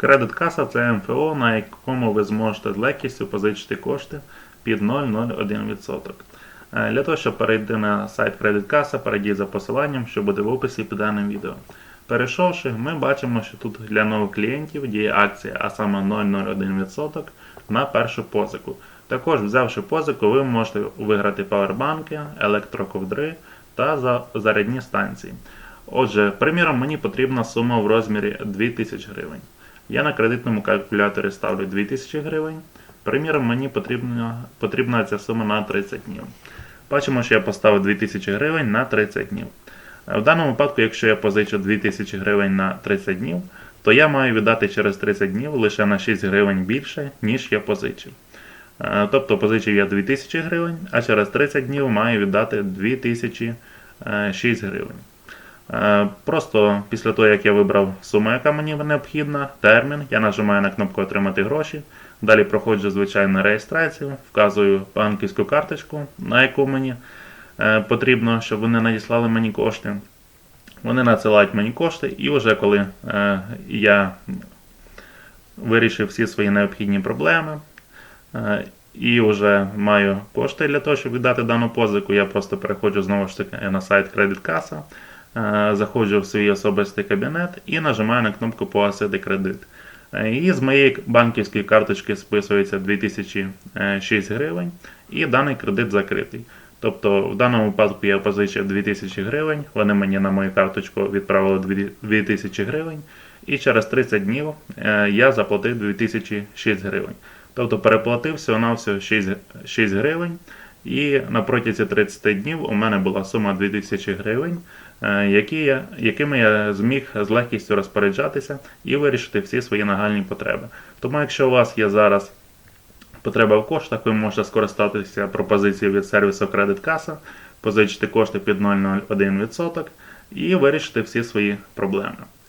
Кредит каса це МФО, на якому ви зможете з легкістю позичити кошти під 0,01%. Е, Для того, щоб перейти на сайт Кредит Каса, перейдіть за посиланням, що буде в описі під даним відео. Перейшовши, ми бачимо, що тут для нових клієнтів діє акція, а саме 0,01% на першу позику. Також, взявши позику, ви можете виграти павербанки, електроковдри та зарядні станції. Отже, приміром, мені потрібна сума в розмірі 2000 гривень. Я на кредитному калькуляторі ставлю 2000 гривень. Приміром, мені потрібна, потрібна ця сума на 30 днів. Бачимо, що я поставив 2000 гривень на 30 днів. Е, В даному випадку, якщо я позичу 2000 гривень на 30 днів, то я маю віддати через 30 днів лише на 6 гривень більше, ніж я позичив. Е, Тобто позичив я 2000 гривень, а через 30 днів маю віддати 2006 гривень. Е, Просто після того, як я вибрав суму, яка мені необхідна, термін, я нажимаю на кнопку Отримати гроші. Далі проходжу звичайну реєстрацію, вказую банківську карточку, на яку мені е, потрібно, щоб вони надіслали мені кошти. Вони надсилають мені кошти, і вже коли е, я вирішив всі свої необхідні проблеми і вже маю кошти для того, щоб віддати дану позику, я просто переходжу знову ж таки на сайт Credit Каса, е, заходжу в свій особистий кабінет і нажимаю на кнопку Погасити кредит. Е, І з моєї банківської карточки списується 2006 гривень, і даний кредит закритий. Тобто в даному випадку я позичив 2000 гривень, вони мені на мою карточку відправили 2000 гривень, і через 30 днів е, я заплатив 2006 гривень. Тобто переплатив всього-навсього 6, 6 гривень, і на протязі 30 днів у мене була сума 2000 гривень, е, які я, якими я зміг з легкістю розпоряджатися і вирішити всі свої нагальні потреби. Тому якщо у вас є зараз потреба в коштах, ви можете скористатися пропозицією від сервісу Kassa, позичити кошти під 0,01% і вирішити всі свої проблеми.